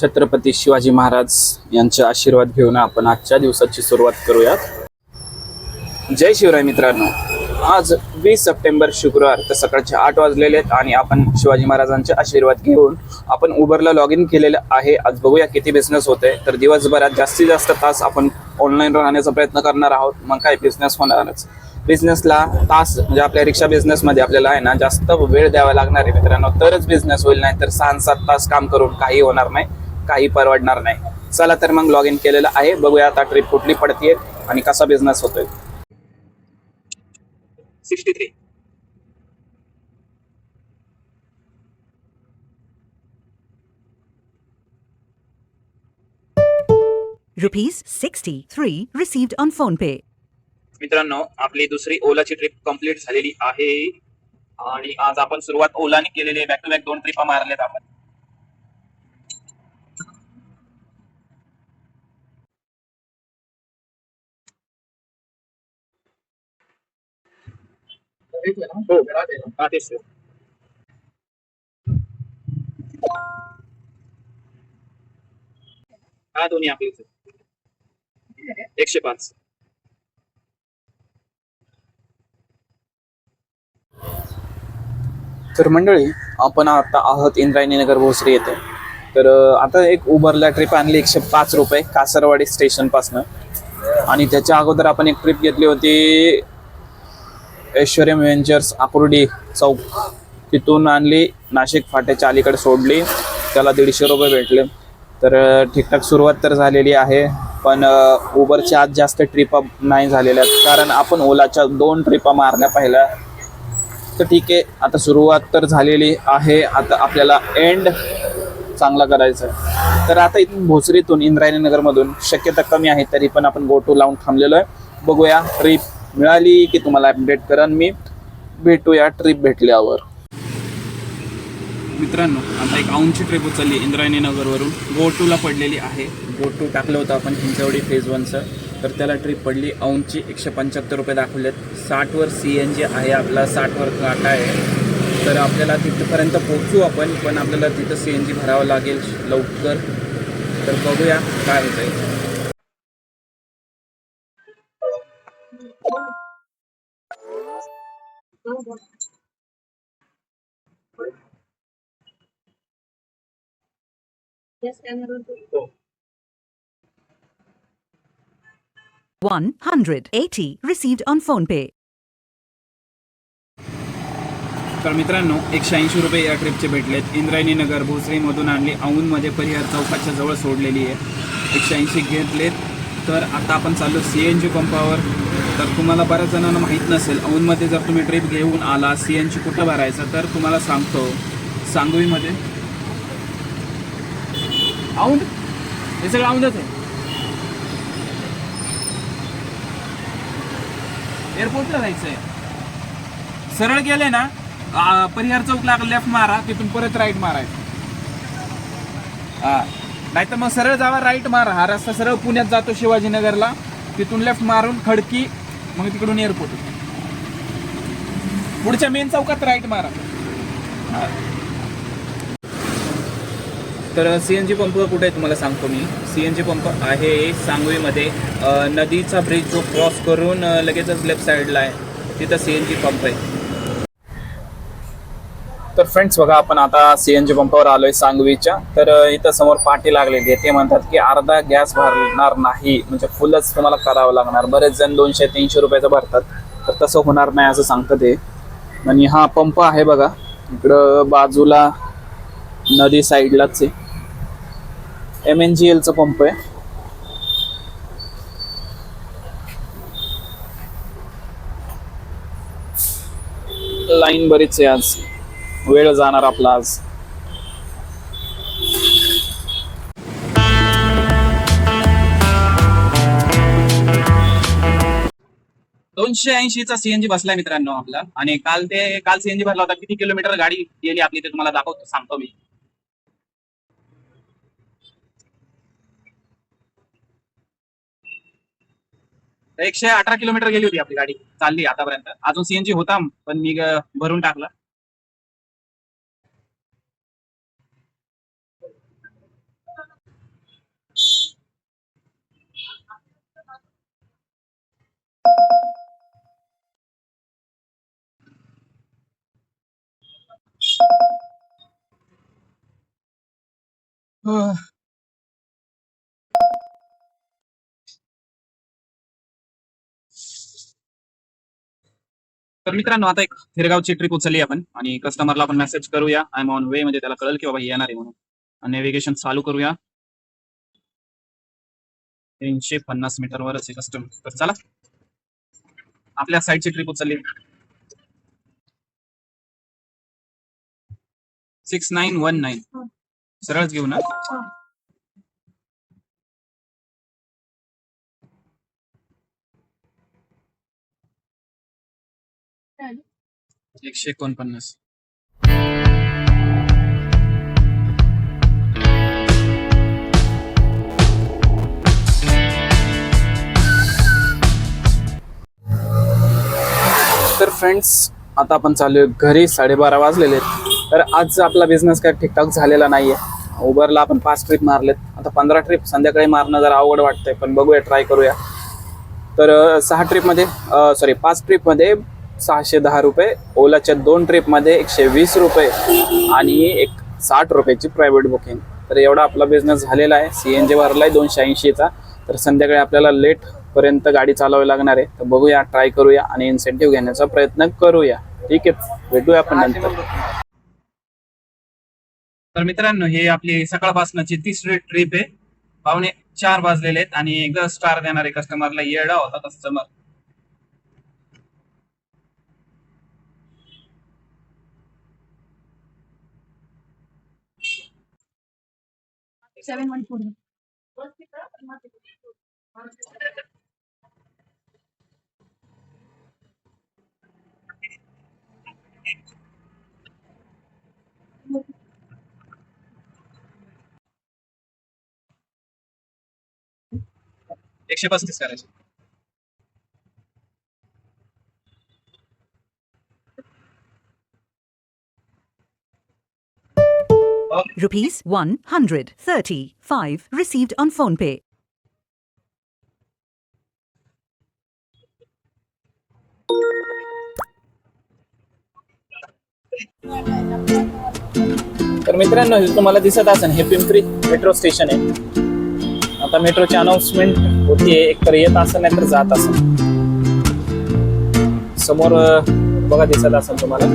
छत्रपती शिवाजी महाराज यांचे आशीर्वाद घेऊन आपण आजच्या दिवसाची सुरुवात करूयात. जय शिवराय मित्रांनो. आज वीस सप्टेंबर शुक्रवार तर सकाळचे आठ वाजलेले आहेत आणि आपण शिवाजी महाराजांचे आशीर्वाद घेऊन आपण उबरला लॉग इन केलेलं आहे. आज बघूया किती बिझनेस होते तर दिवसभरात जास्तीत जास्त तास आपण ऑनलाईन राहण्याचा प्रयत्न करणार आहोत. मग काय बिझनेस होणारच. बिझनेसला तास म्हणजे आपल्या रिक्षा बिझनेसमध्ये आपल्याला आहे ना जास्त वेळ द्यावा लागणार आहे मित्रांनो. तरच बिझनेस होईल नाही तर सहा सात तास काम करून काही होणार नाही. काही परवडणार नाही. चला तर मग लॉग इन केलेलं आहे. बघूया आता ट्रिप कुठली पडतीये आणि कसा बिझनेस होतोय. Sixty three Rupees 63 received on PhonePe. मित्रांनो आपली दुसरी ओलाची ट्रिप कंप्लीट झालेली आहे. आणि आज आपण सुरुवात ओलाने केलेली आहे. बॅक टू बॅक दोन ट्रिपा मारल्यात आपण. हो हा तेच हा दोन्ही आपले एकशे पाच तर मंडळी आपण आता आहोत इंद्रायणी नगर भोसरी येथे. तर आता एक उबरला ट्रिप आणली एकशे पाच रुपये कासरवाडी स्टेशनपासनं आणि त्याच्या अगोदर आपण एक ट्रिप घेतली होती ऐश्वर्यम व्हेंचर्स आकुर्डी चौक. तिथून आणली नाशिक फाट्याच्या अलीकडे सोडली. त्याला दीडशे रुपये भेटले. तर ठीकठाक सुरुवात तर झालेली आहे. पण उबरच्या आज जास्त ट्रिपा नाही झालेल्या कारण आपण ओलाच्या दोन ट्रिपा मारल्या पहिल्या. तर ठीक आहे. आता सुरुवात तर झालेली आहे. आता आपल्याला एंड चांगला करायचा आहे. तर आता इथून भोसरीतून इंद्रायणी नगरमधून शक्यता कमी आहे तरी पण आपण गोटू लावून थांबलेलो आहे. बघूया ट्रिप मिळाली की तुम्हाला अपडेट करा मी भेटूया ट्रिप भेटल्यावर. मित्रांनो आता एक औंची ट्रिप उचलली इंद्रायणी नगरवरून. गोटूला पडलेली आहे. गो टू टाकलं होतं आपण हिंचवडी फेज वनचं तर त्याला ट्रिप पडली. औंची एकशे पंच्याहत्तर रुपये दाखवलेत. साठवर सी एन जी आहे आपला. साठवर काटा आहे. तर आपल्याला तिथपर्यंत पोहोचू आपण पण आपल्याला तिथं सी एन जी भरावं लागेल लवकर. तर बघूया काय होतं आहे हो 180 received on PhonePe. तर मित्रांनो एकशे ऐंशी रुपये या ट्रिपचे भेटलेत. इंद्रायणी नगर भोसरीमधून आणली औंधमध्ये परिहार चौकाच्या जवळ सोडलेली आहे. एकशे ऐंशी घेतलेत. तर आता आपण चाललो सी एन जी पंपावर तर तुम्हाला बऱ्याच जणांना माहीत नसेल औंधमध्ये जर तुम्ही ट्रिप घेऊन आला सी एन जी कुठं भरायचं? तर तुम्हाला सांगतो सांगवीमध्ये औंध? हे सगळं औंधच आहे. एअरपोर्टला जायचं आहे सरळ गेले ना परिहार चौकला लेफ्ट मारा तिथून परत राईट मारायचं. हा. नाही तर मग सरळ जावा राईट मारा. हा रस्ता सरळ पुण्यात जातो शिवाजीनगरला. तिथून लेफ्ट मारून खडकी मग तिकडून एअरपोर्ट पुढच्या मेन चौकात राईट मारा. तर सी एन जी पंप कुठे आहे तुम्हाला सांगतो मी. सी एन जी पंप आहे सांगवीमध्ये. नदीचा ब्रिज जो क्रॉस करून लगेचच लेफ्ट साईडला आहे. तिथं सी एन जी पंप आहे. तर फ्रेंड्स बघा आपण आता सी एन जी पंपावर आलोय सांगवीच्या. तर इथं समोर पाठी लागलेली आहे. ते म्हणतात की अर्धा गॅस भरणार नाही. म्हणजे फुलच तुम्हाला करावं लागणार. बरेच जण दोनशे तीनशे रुपयाचं भरतात. तर तसं होणार नाही असं सांगतं ते. आणि हा पंप आहे बघा. इकडं बाजूला नदी साईडलाच आहे. एम एन जी एलचा पंप आहे. लाईन बरीच आहे आज. वेळ जाणार आपला आज. दोनशे ऐंशीचा सीएनजी बसलाय मित्रांनो आपला. आणि काल ते काल सीएनजी भरला होता. किती किलोमीटर गाडी गेली आपली ते तुम्हाला दाखवतो सांगतो मी. एकशे अठरा किलोमीटर गेली होती आपली गाडी. चालली आतापर्यंत. अजून सीएनजी होता पण मी भरून टाकला. तर मित्रांनो आता एक हिरगावची ट्रिप उचलली आपण आणि कस्टमरला आपण मेसेज करूया. आय एम ऑन वे म्हणजे त्याला कळेल की बाबा येणार आहे म्हणून. नेव्हिगेशन चालू करूया. तीनशे पन्नास मीटरवरच आहे कस्टमर तर चला. आपल्या साईडची ट्रिप उचलली. Six nine one nine. सरळच घेऊ ना? एकशे एकोणपन्नास. तर फ्रेंड्स आता आपण चालू घरी साडेबारा वाजलेले आहेत. तर आज आपला बिझनेस काय ठीकठाक झालेला नाहीये. उबरला आपण पाच ट्रिप मारलेत. आता पंधरा ट्रिप संध्याकाळी मारणं जरा अवघड वाटतंय पण बघूया ट्राय करूया. तर सहा ट्रिपमध्ये सॉरी पाच ट्रिपमध्ये सहाशे दहा रुपये ओलाच्या दोन ट्रिपमध्ये एकशे वीस रुपये आणि एक साठ रुपयाची प्रायव्हेट बुकिंग तर एवढा आपला बिझनेस झालेला आहे. सी एन जी भरलाय दोनशे ऐंशीचा. तर संध्याकाळी आपल्याला लेट पर्यंत गाडी चालवावी लागणार आहे. तर बघूया ट्राय करूया आणि इन्सेंटिव्ह घेण्याचा प्रयत्न करूया. ठीक आहे भेटूया आपण नंतर. तर मित्रांनो हे आपली सकाळपासूनची तिसरी ट्रिप आहे. पावणे चार वाजलेले आहेत आणि एकदा स्टार देणारे कस्टमरला येडा होता कस्टमर सेवन वन फोर एकशे पस्तीस करायचे Rupees 135 received on PhonePe. तर मित्रांनो हे तुम्हाला दिसत असेल हे पिंपरी मेट्रो स्टेशन आहे आता मेट्रोची अनाउन्समेंट होतीये एक तर येत असेल नाही तर जात असं समोर बघा दिसत असेल तुम्हाला.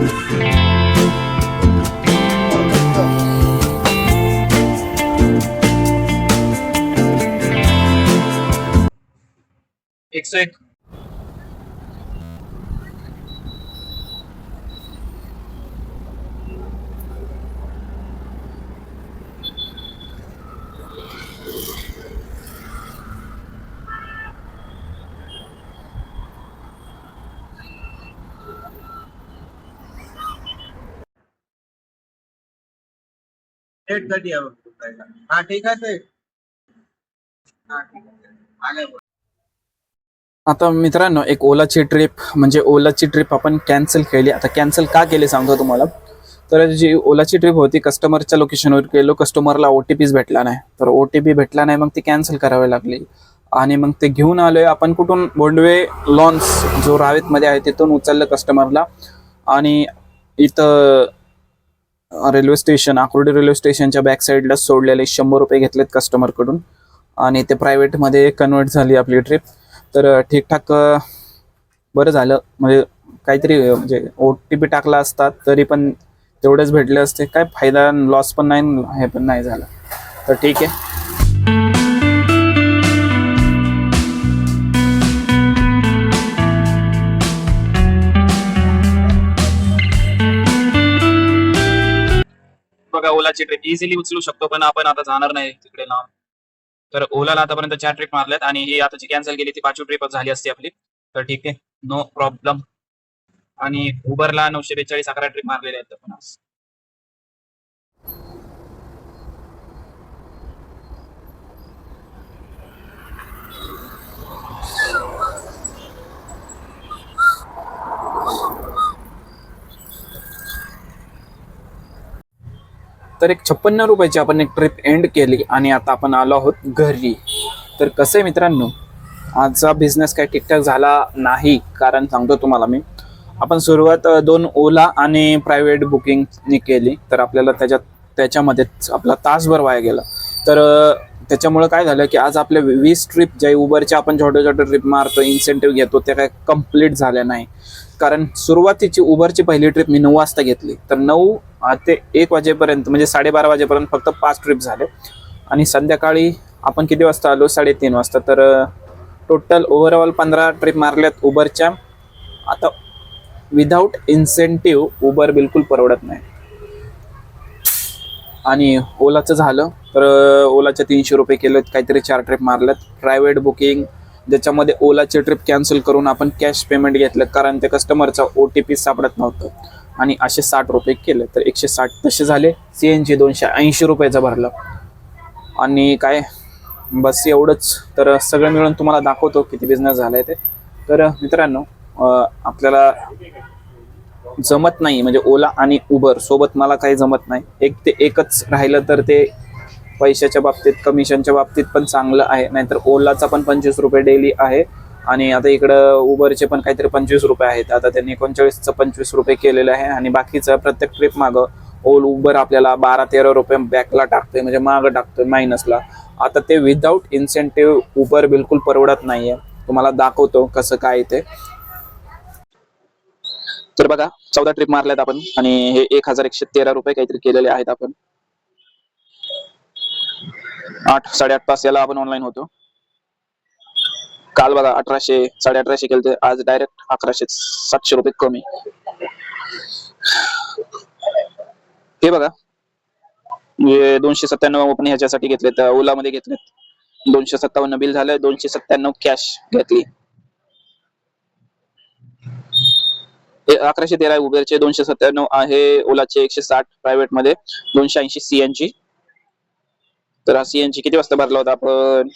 एकशे एक. हा ठीक आहे ते. हा ठीक आहे. आता मित्रांनो एक ओलाची ट्रिप म्हणजे ओलाची ट्रिप आपण कॅन्सल केली. आता कॅन्सल का केली सांगतो तुम्हाला? तर जी ओलाची ट्रिप होती कस्टमरच्या लोकेशनवर गेलो कस्टमरला ओ टी पीच भेटला नाही. तर ओ टी पी भेटला नाही मग ती कॅन्सल करावी लागली. आणि मग ते घेऊन आलोय आपण कुठून? बोंडवे लॉन्स जो रावेतमध्ये आहे तिथून उचललं कस्टमरला आणि इथं रेल्वे स्टेशन आकुर्डी रेल्वे स्टेशनच्या बॅक साईडला सोडलेले शंभर रुपये घेतलेत कस्टमरकडून आणि ते प्रायव्हेटमध्ये कन्वर्ट झाली आपली ट्रिप तर ठीकठाक बरं झालं. म्हणजे काहीतरी म्हणजे ओ टी पी टाकला असतात तरी पण तेवढेच भेटले असते. काय फायदा लॉस पण नाही हे पण नाही झालं. तर ठीक आहे. बघा ओलाची ट्रिप इझिली उचलू शकतो पण आपण आता जाणार नाही तिकडे लांब. तर ओलाला आतापर्यंत चार ट्रिप मारल्यात आणि ही आता जी कॅन्सल केली ती पाचवी ट्रिप झाली असती आपली. तर ठीक आहे. नो प्रॉब्लेम आणि उबरला नऊशे बेचाळीस अकरा ट्रिप मारलेल्या आहेत पण आज. तर एक छप्पन्न रुपयाची आपण एक ट्रिप एंड केली आणि आता आपण आलो आहोत घरी. तर कसं आहे मित्रांनो? आजचा बिझनेस काय ठीकठाक झाला नाही कारण सांगतो तुम्हाला मी. आपण सुरुवात दोन ओला आणि प्रायव्हेट बुकिंगनी केली. तर आपल्याला त्याच्यात त्याच्यामध्येच आपला तासभर वाया गेला. तर त्याच्यामुळं काय झालं की आज आपल्या वीस ट्रिप ज्या उबरच्या आपण छोट्या छोट्या ट्रिप मारतो इन्सेंटिव्ह घेतो त्या काय कंप्लीट झाल्या नाही. कारण सुरुवातीची उबरची पहिली ट्रिप मी नऊ वाजता घेतली. तर नऊ ते एक वाजेपर्यंत म्हणजे साडेबारा वाजेपर्यंत फक्त पाच ट्रिप झाले. आणि संध्याकाळी आपण किती वाजता आलो? साडेतीन वाजता. तर टोटल ओव्हरऑल पंधरा ट्रिप मारल्यात उबरच्या आता विदाऊट इन्सेंटिव्ह उबर बिलकुल परवडत नाही. आणि ओलाचं झालं तर ओलाच्या तीनशे रुपये केलेत काहीतरी चार ट्रिप मारल्यात प्रायव्हेट बुकिंग ज्याच्यामध्ये ओलाचे ट्रिप कॅन्सल करून आपण कॅश पेमेंट घेतलं कारण ते कस्टमरचा ओ टी पी सापडत नव्हतं. आणि असे साठ रुपये केले तर एकशे साठ तसे झाले. सी एन जी दोनशे ऐंशी रुपयाचं भरलं. आणि काय बस एवढंच. तर सगळं मिळून तुम्हाला दाखवतो किती बिझनेस झालाय ते. तर मित्रांनो आपल्याला जमत नाही म्हणजे ओला आणि उबर सोबत मला काही जमत नाही. एक ते एकच राहिलं तर ते पैशाच्या बाबतीत कमिशनच्या बाबतीत पण चांगलं आहे. नाहीतर ओलाचा पण पंचवीस रुपये डेली आहे. आणि आता इकडं उबरचे पण काहीतरी पंचवीस रुपये आहेत. आता त्यांनी एकोणचाळीसचं पंचवीस रुपये केलेलं आहे. आणि बाकीचं प्रत्येक ट्रिप मागं ओल उबर आपल्याला बारा तेरा रुपये बॅकला टाकतोय. म्हणजे मागं टाकतोय मायनसला आता ते विदाऊट इन्सेंटिव्ह उबर बिलकुल परवडत नाहीये. तुम्हाला दाखवतो कसं काय ते. तर बघा चौदा ट्रिप मारल्यात आपण आणि हे एक हजार एकशे तेरा रुपये काहीतरी केलेले आहेत आपण. आठ साडेआठ तास याला आपण ऑनलाईन होतो. काल बघा अठराशे साडे अठराशे केले आज डायरेक्ट अकराशे सातशे रुपये कमी. हे बघा. दोनशे सत्त्याण्णव आपण ह्याच्यासाठी घेतलेत. ओला मध्ये घेतलेत. दोनशे सत्तावन्न बिल झालं दोनशे सत्त्याण्णव कॅश घेतली हे अकराशे तेरा उबेरचे दोनशे सत्त्याण्णव आहे ओलाचे एकशे साठ प्रायव्हेटमध्ये दोनशे ऐंशी सीएनची तर हा सीएनजी किती वाजता भरला होता आपण?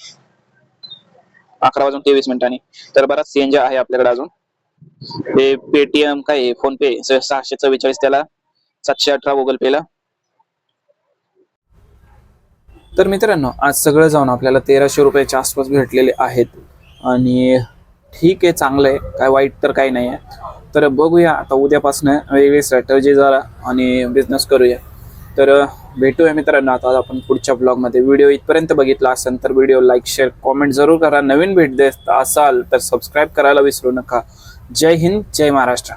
अकरा वाजून तेवीस मिनिटांनी. तर बराच सीएनजी आहे आपल्याकडे अजून. हे पेटीएम काय फोन पे सहाशे चव्वेचाळीस त्याला सातशे अठरा गुगल पेला तर मित्रांनो आज सगळं जाऊन आपल्याला तेराशे रुपयाच्या आसपास भेटलेले आहेत. आणि ठीक आहे चांगलं आहे. काय वाईट तर काही नाही आहे. तर बघूया आता उद्यापासून वेगळी स्ट्रॅटर्जी जरा आणि बिझनेस करूया. तर भेटूया मित्रांनो. आता आपण पुढच्या ब्लॉगमध्ये व्हिडिओ इथपर्यंत बघितला असेल तर व्हिडिओ लाईक शेअर कॉमेंट जरूर करा. नवीन भेट देत असाल तर सबस्क्राईब करायला विसरू नका. जय हिंद जय महाराष्ट्र.